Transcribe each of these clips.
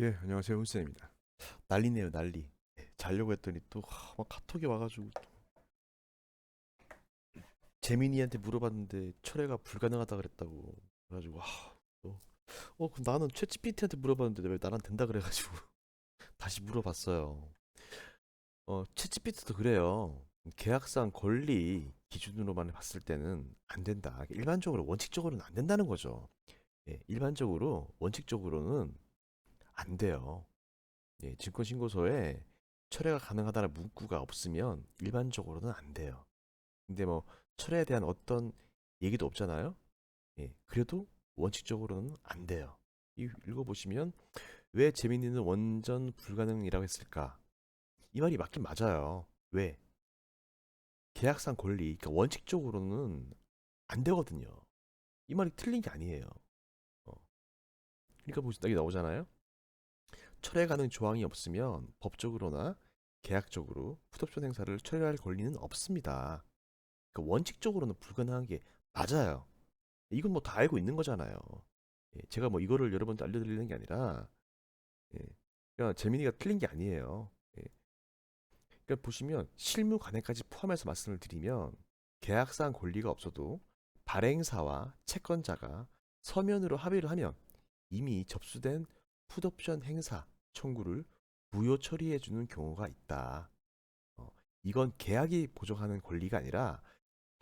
예, 안녕하세요. 훈쌤입니다. 난리네요, 난리. 예, 자려고 했더니 또 하, 막 카톡이 와가지고 또 재민이한테 물어봤는데 철회가 불가능하다 그랬다고 그래가지고 하, 또, 어, 그럼 나는 챗GPT한테 물어봤는데 왜 나랑 된다 그래가지고 다시 물어봤어요. 어, 챗GPT도 그래요. 계약상 권리 기준으로만 봤을 때는 안 된다. 일반적으로 원칙적으로는 안 된다는 거죠. 예, 일반적으로 원칙적으로는 안 돼요. 예, 증권신고서에 철회가 가능하다는 문구가 없으면 일반적으로는 안 돼요. 근데 뭐 철회에 대한 어떤 얘기도 없잖아요. 예, 그래도 원칙적으로는 안 돼요. 이 읽어보시면 왜 재민이는 원전 불가능이라고 했을까? 이 말이 맞긴 맞아요. 왜? 계약상 권리, 그러니까 원칙적으로는 안 되거든요. 이 말이 틀린 게 아니에요. 어. 그러니까 보시 여기 나오잖아요. 철회 가능 조항이 없으면 법적으로나 계약적으로 풋옵션 행사를 철회할 권리는 없습니다. 그러니까 원칙적으로는 불가능한 게 맞아요. 이건 뭐 다 알고 있는 거잖아요. 예, 제가 뭐 이거를 여러분한테 알려드리는 게 아니라, 예, 그러니까 재민이가 틀린 게 아니에요. 예. 그러니까 보시면 실무 관행까지 포함해서 말씀을 드리면 계약상 권리가 없어도 발행사와 채권자가 서면으로 합의를 하면 이미 접수된 풋옵션 행사 청구를 무효 처리해 주는 경우가 있다. 어, 이건 계약이 보정하는 권리가 아니라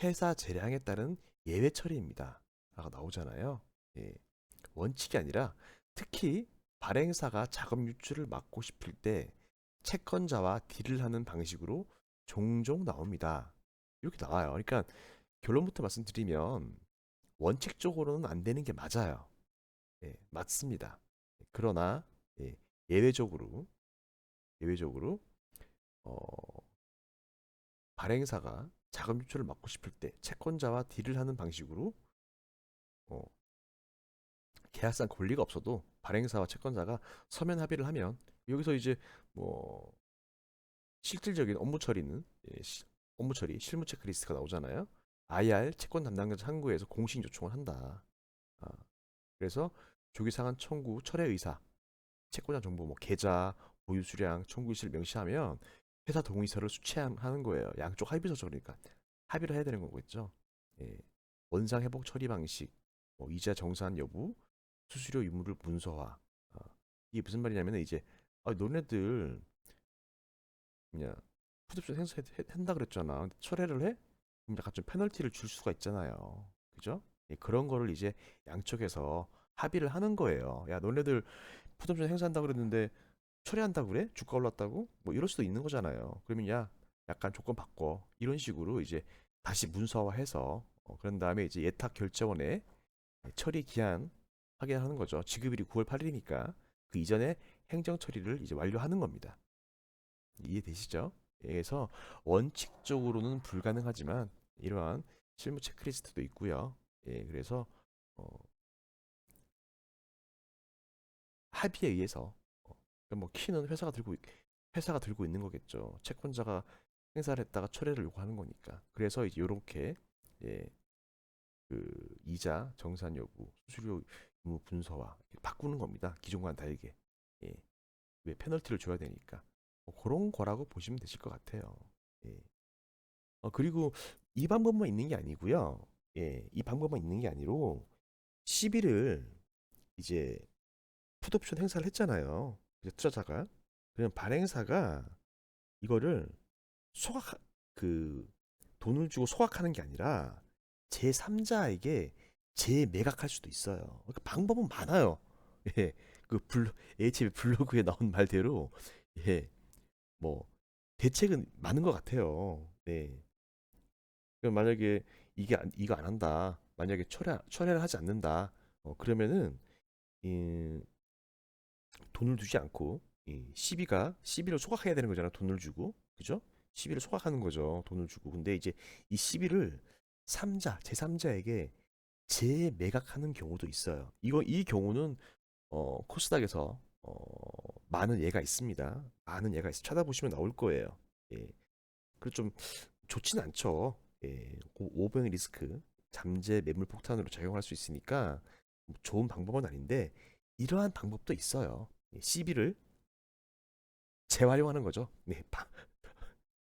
회사 재량에 따른 예외 처리입니다. 라고 나오잖아요. 예. 원칙이 아니라 특히 발행사가 자금 유출을 막고 싶을 때 채권자와 딜을 하는 방식으로 종종 나옵니다. 이렇게 나와요. 그러니까 결론부터 말씀드리면 원칙적으로는 안 되는 게 맞아요. 예, 맞습니다. 그러나 예, 예외적으로 예외적으로 어, 발행사가 자금 유출을 막고 싶을 때 채권자와 딜을 하는 방식으로 어, 계약상 권리가 없어도 발행사와 채권자가 서면 합의를 하면 여기서 이제 뭐 실질적인 업무 처리는 예, 시- 업무 처리 실무 체크리스트가 나오잖아요. IR 채권 담당자 창구에서 공식 요청을 한다. 아, 그래서 조기상한 청구 철회 의사 채권자 정보 뭐 계좌 보유 수량 청구실 명시하면 회사 동의서를 수취하는 거예요. 양쪽 합의서죠 그러니까 합의를 해야 되는 거겠죠. 예. 원상 회복 처리 방식, 뭐 이자 정산 여부, 수수료 유무를 문서화. 아, 이게 무슨 말이냐면 이제 아, 너네들 그냥 푸드옵션 행사 한다 그랬잖아. 철회를 해? 그럼 약간 좀 페널티를 줄 수가 있잖아요. 그죠? 예, 그런 거를 이제 양쪽에서 합의를 하는 거예요. 야, 너네들 푸드옵션 행사한다 그랬는데 철회한다 그래? 주가 올랐다고? 뭐 이럴 수도 있는 거잖아요. 그러면 야, 약간 조건 바꿔. 이런 식으로 이제 다시 문서화해서 어, 그런 다음에 이제 예탁 결제원에 처리 기한 확인하는 거죠. 지급일이 9월 8일이니까 그 이전에 행정 처리를 이제 완료하는 겁니다. 이해되시죠? 그래서 원칙적으로는 불가능하지만 이러한 실무 체크리스트도 있고요. 예, 그래서 어, 합의에 의해서 어, 뭐 키는 회사가 들고 있- 회사가 들고 있는 거겠죠. 채권자가 행사를 했다가 철회를 요구하는 거니까. 그래서 이제 요렇게 예, 그 이자 정산 여부, 수수료 의무 이렇게 바꾸는 겁니다. 기존과는 다르게. 예. 왜 페널티를 줘야 되니까. 뭐 그런 거라고 보시면 되실 것 같아요. 예. 어, 그리고 이 방법만 있는 게 아니고요. 예, 이 방법만 있는 게 아니로 시비를 이제 풋옵션 행사를 했잖아요. 투자자가. 그러면 발행사가 이거를 소각 그 돈을 주고 소각하는 게 아니라 제3자에게 재매각할 수도 있어요. 그러니까 방법은 많아요. 예. 그블 HB 블로그에 나온 말대로 예. 뭐 대책은 많은 것 같아요. 네. 그럼 만약에 이게 안- 이거 안 한다. 만약에 철회 철회를 하지 않는다. 어, 그러면은 이 돈을 두지 않고 이 시비가 시비를 소각해야 되는 거잖아. 돈을 주고. 그죠? 시비를 소각하는 거죠. 돈을 주고. 근데 이제 이 시비를 3자, 제3자에게 재매각하는 경우도 있어요. 이거 이 경우는 어, 코스닥에서 어, 많은 예가 있습니다. 많은 예가 있, 찾아보시면 나올 거예요. 예. 그좀 좋진 않죠. 예. 고- 오버행 리스크, 잠재 매물 폭탄으로 작용할 수 있으니까 뭐 좋은 방법은 아닌데 이러한 방법도 있어요. CB를 재활용하는 거죠. 네, 파-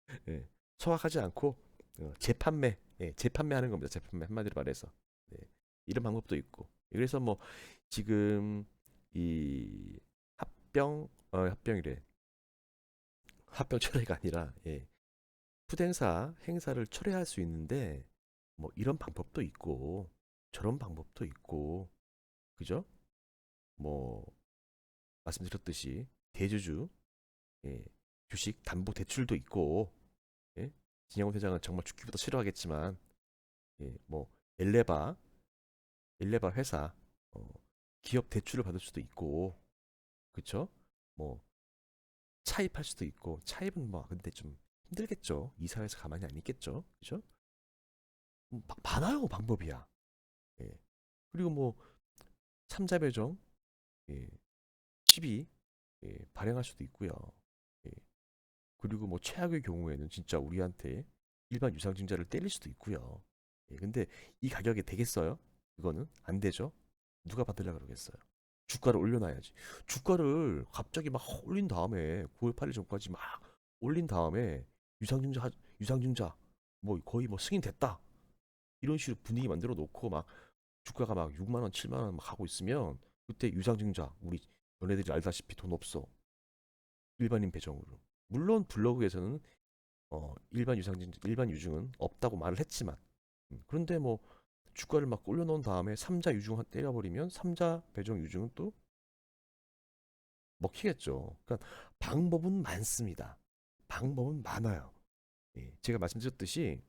예, 소각하지 않고 어, 재판매, 예, 재판매하는 겁니다. 재판매 한마디로 말해서 네, 이런 방법도 있고. 그래서 뭐 지금 이 합병, 어, 합병이래. 합병 철회가 아니라 예, 푸대행사 행사를 철회할 수 있는데 뭐 이런 방법도 있고 저런 방법도 있고 그죠? 뭐 말씀드렸듯이 대주주 예, 주식 담보 대출도 있고 예? 진영훈 회장은 정말 죽기보다 싫어하겠지만 예, 뭐 엘레바 엘레바 회사 어, 기업 대출을 받을 수도 있고 그쵸? 뭐 차입할 수도 있고 차입은 뭐 근데 좀 힘들겠죠 이 사회에서 가만히 안 있겠죠 그죠? 음, 마- 많아요 방법이야 예. 그리고 뭐 삼자 배정 예. 12 예, 발행할 수도 있고요. 예. 그리고 뭐 최악의 경우에는 진짜 우리한테 일반 유상증자를 때릴 수도 있고요. 예, 근데 이 가격에 되겠어요? 이거는 안 되죠. 누가 받으려 그러겠어요? 주가를 올려놔야지. 주가를 갑자기 막 올린 다음에 9월 8일 전까지 막 올린 다음에 유상증자 하- 유상증자 뭐 거의 뭐 승인됐다 이런 식으로 분위기 만들어 놓고 막 주가가 막 6만 원, 7만 원막 하고 있으면 그때 유상증자 우리 너네들이 알다시피 돈 없어. 일반인 배정으로. 물론 블로그에서는 어, 일반 유상증 일반 유증은 없다고 말을 했지만 음, 그런데 뭐 주가를 막 올려놓은 다음에 삼자 유증 한 때려버리면 삼자 배정 유증은 또 먹히겠죠. 그러니까 방법은 많습니다. 방법은 많아요. 예, 제가 말씀드렸듯이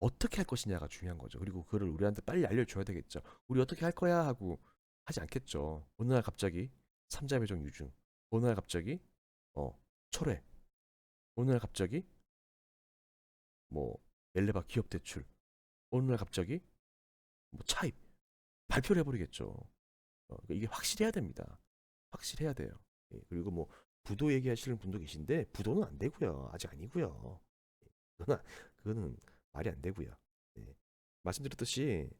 어떻게 할 것이냐가 중요한 거죠. 그리고 그거를 우리한테 빨리 알려줘야 되겠죠. 우리 어떻게 할 거야 하고 하지 않겠죠. 어느 날 갑자기 삼자 배정 유증, 어느 날 갑자기 어 철회, 어느 날 갑자기 뭐 엘레바 기업 대출, 어느 날 갑자기 뭐 차입 발표를 해버리겠죠. 어, 그러니까 이게 확실해야 됩니다. 확실해야 돼요. 예, 그리고 뭐 부도 얘기하시는 분도 계신데 부도는 안 되고요. 아직 아니고요. 그거는 그거는 말이 안 되고요. 예. 말씀드렸듯이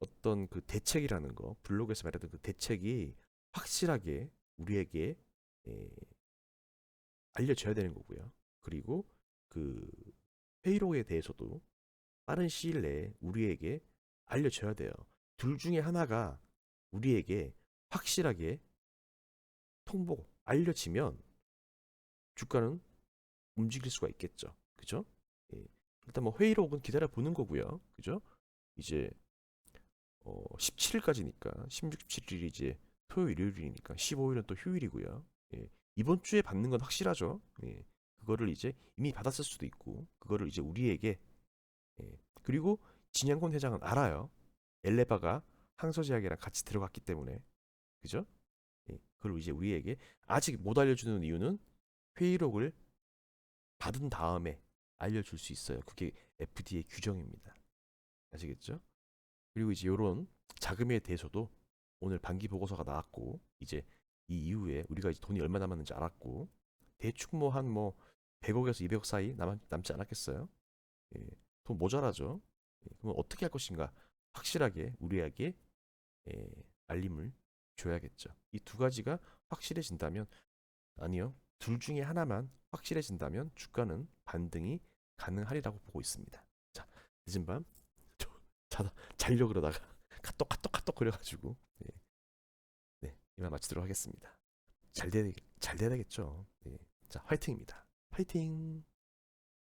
어떤 그 대책이라는 거 블로그에서 말했던 그 대책이 확실하게 우리에게 예, 알려져야 되는 거고요. 그리고 그 회의록에 대해서도 빠른 시일 내에 우리에게 알려져야 돼요. 둘 중에 하나가 우리에게 확실하게 통보 알려지면 주가는 움직일 수가 있겠죠. 그죠? 예. 일단 뭐 회의록은 기다려 보는 거고요. 그죠? 이제 어 17일까지니까 16, 17일이 이제 토요일, 일요일이니까 15일은 또 휴일이고요. 예. 이번 주에 받는 건 확실하죠. 예. 그거를 이제 이미 받았을 수도 있고 그거를 이제 우리에게 예. 그리고 진양권 회장은 알아요. 엘레바가 항소제약이랑 같이 들어갔기 때문에 그죠? 예. 그걸 이제 우리에게 아직 못 알려주는 이유는 회의록을 받은 다음에 알려줄 수 있어요. 그게 FDA 규정입니다. 아시겠죠? 그리고 이제 이런 자금에 대해서도 오늘 반기 보고서가 나왔고 이제 이 이후에 우리가 이제 돈이 얼마 남았는지 알았고 대충 뭐 한뭐 100억에서 200억 사이 남, 남지 않았겠어요? 예, 돈 모자라죠. 예, 그러면 어떻게 할 것인가? 확실하게 우리에게 예, 알림을 줘야겠죠. 이 두 가지가 확실해진다면 아니요. 둘 중에 하나만 확실해진다면 주가는 반등이 가능하리라고 보고 있습니다. 자, 늦은 밤 저, 자다 자려 그러다가 카톡 카톡 카톡 그래가지고 예. 네 이만 마치도록 하겠습니다. 잘 돼야 잘 되겠죠. 예. 자 화이팅입니다. 화이팅.